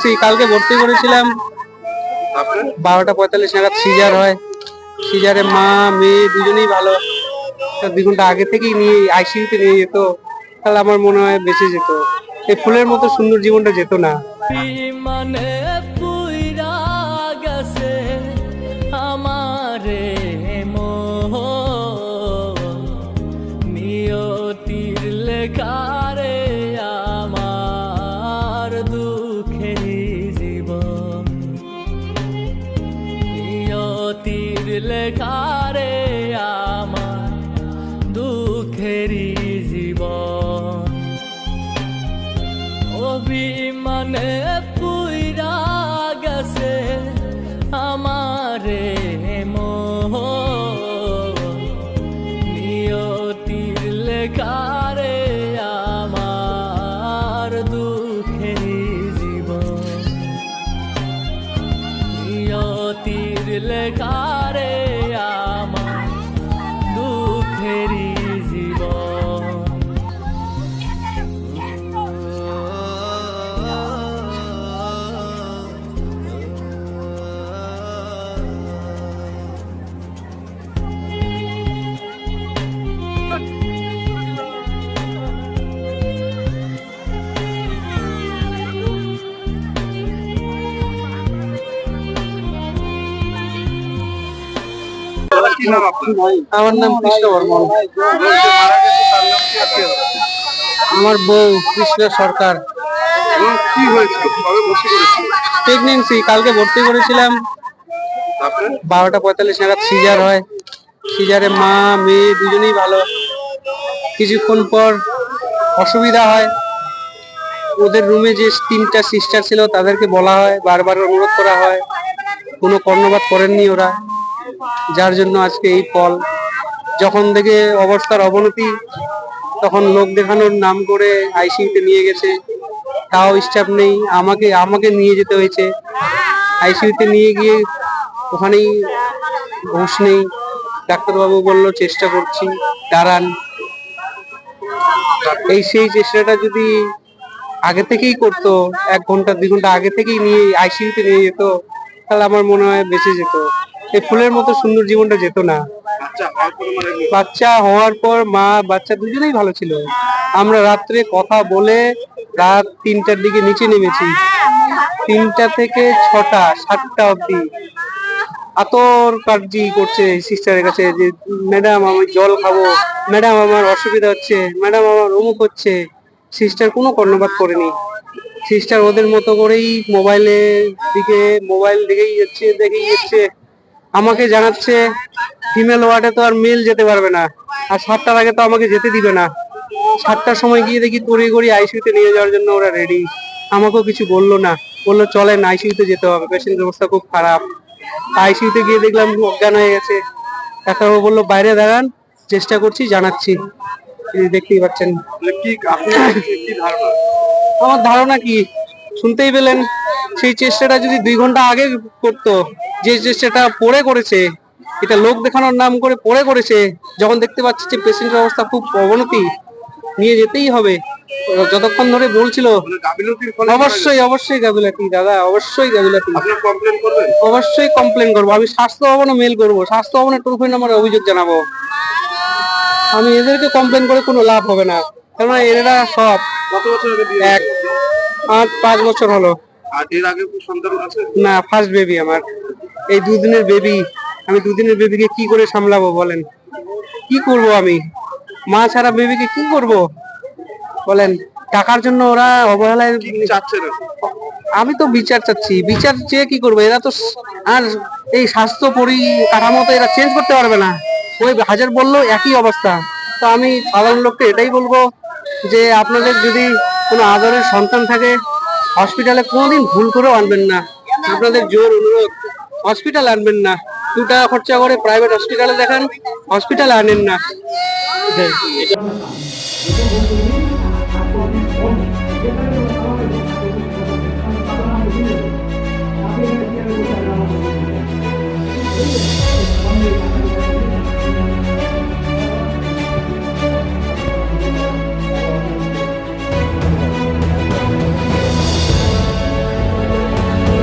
Pregnancy কালকে ভর্তি করেছিলাম। বারোটা পঁয়তাল্লিশ নাগাদ সিজার হয়। সিজারে মা, মেয়ে দুজনেই ভালো। দুই ঘণ্টা আগে থেকেই নিয়ে আইসিইউতে নিয়ে যেত। তাহলে আমার মনে হয় বেঁচে যেত। এই ফুলের মতো সুন্দর জীবনটা যেত না। লেখারে আমার দুঃখেরই জীবন। অভিমানে পুইরা গেছে আমারে। আমার নাম কৃষ্ণ বর্মন। যে মারা নাম কি আছে? আমার বউ কৃষ্ণ সরকার। প্রেগনেন্সি কালকে ভর্তি করেছিলাম। বারোটা পঁয়তাল্লিশ নাগাদ সিজার হয়। সিজারে মা মেয়ে দুজনেই ভালো। কিছুক্ষণ পর অসুবিধা হয়। ওদের রুমে যে তিনটা সিস্টার ছিল তাদেরকে বলা হয় বারবার অনুরোধ করা হয়। কোনো কর্ণপাত করেননি ওরা। যার জন্য আজকে এই ফল, যখন থেকে অবস্থার অবনতি, তখন লোক দেখানোর নাম করে আইসিইউতে নিয়ে গেছে। তাও স্টাফ নেই, আমাকে আমাকে নিয়ে যেতে হয়েছে। আইসিইউতে নিয়ে গিয়ে ওখানেই ঘুষ নেই। ডাক্তারবাবু বলল, চেষ্টা করছি, দাঁড়ান। এই সেই চেষ্টাটা যদি আগে থেকেই করতো, এক ঘণ্টা, দুই ঘণ্টা আগে থেকেই নিয়ে আইসিইউতে নিয়ে যেত, তাহলে আমার মনে হয় বেঁচে যেত। এই ফুলের মতো সুন্দর জীবনটা যেত না। বাচ্চা হওয়ার পরে মারা গেছে বাচ্চা হওয়ার পর মা বাচ্চা দুজনেই ভালো ছিল। আমরা রাত্রে কথা বলে রাত তিনটার দিকে নিচে নেমেছি। তিনটা থেকে ছটা সাতটা অবধি। আতর কার্জি করছে সিস্টারের কাছে যে ম্যাডাম আমি জল খাব। ম্যাডাম আমার অসুবিধা হচ্ছে। ম্যাডাম আমার অমুক হচ্ছে। সিস্টার কোনো কর্ণপাত করেনি। সিস্টার ওদের মতো করেই মোবাইলের দিকে মোবাইল দেখেই যাচ্ছে দেখেই যাচ্ছে। আমাকে জানাচ্ছে ফিমেল ওয়ার্ডে তো আর মেল যেতে পারবে না। আর সাতটার আগে তো আমাকে যেতে দিবে না। সাতটার সময় গিয়ে দেখি তড়ি গড়ি আইসিইউতে নিয়ে যাওয়ার জন্য ওরা রেডি আমাকেও কিছু বলল না। বলল চলেন আইসিইউতে যেতে হবে। পেশেন্টের অবস্থা খুব খারাপ। আইসিইউতে গিয়ে দেখলাম অজ্ঞান হয়ে গেছে। ডাক্তারবাবু বলল বাইরে দাঁড়ান চেষ্টা করছি জানাচ্ছি। দেখতেই পাচ্ছেন। মানে আমার ধারণা কি? শুনতেই পেলেন। সেই চেষ্টাটা যদি দুই ঘণ্টা আগে করতো যে চেষ্টাটা পরে করেছে এটা লোক দেখানোর নাম করে পরে করেছে যখন দেখতে পাচ্ছি যে পেশেন্টের অবস্থা খুব অবনতি নিয়ে যেতেই হবে। যতক্ষণ ধরে বলছিল। অবশ্যই অবশ্যই গাবিলাতি দাদা অবশ্যই করবেন? অবশ্যই কমপ্লেন করব। আমি স্বাস্থ্য ভবনে মেল করব। স্বাস্থ্য ভবনে টোল ফ্রি নাম্বারে অভিযোগ জানাব। আমি এদেরকে কমপ্লেন করে কোনো লাভ হবে না। কেননা এরা সব কত বছর এক? পাঁচ পাঁচ বছর হলো। আর এর আগে কি সন্তান আছে? না ফার্স্ট বেবি আমার। এই দুদিনের বেবি আমি দুদিনের বেবিকে কি করে সামলাবো বলেন? কি করব আমি? মা ছাড়া বেবিকে কি করব? বলেন টাকার জন্য ওরা অবহেলায় কি চাচ্ছেন আপনি? আমি তো বিচার চাচ্ছি। বিচার চেয়ে কি করব? এরা তো আর এই স্বাস্থ্য পরিকাঠামো তো এরা চেঞ্জ করতে পারবে না। ওই হাজার বলল একই অবস্থা। তো আমি সাধারণ লোককে এটাই বলব যে আপনাদের যদি কোনো আদরের সন্তান থাকে হসপিটালে কোনোদিন ভুল করেও আনবেন না। আপনাদের জোর অনুরোধ, হসপিটাল আনবেন না। দু টাকা খরচা করে প্রাইভেট হসপিটালে দেখান, হসপিটাল আনেন না।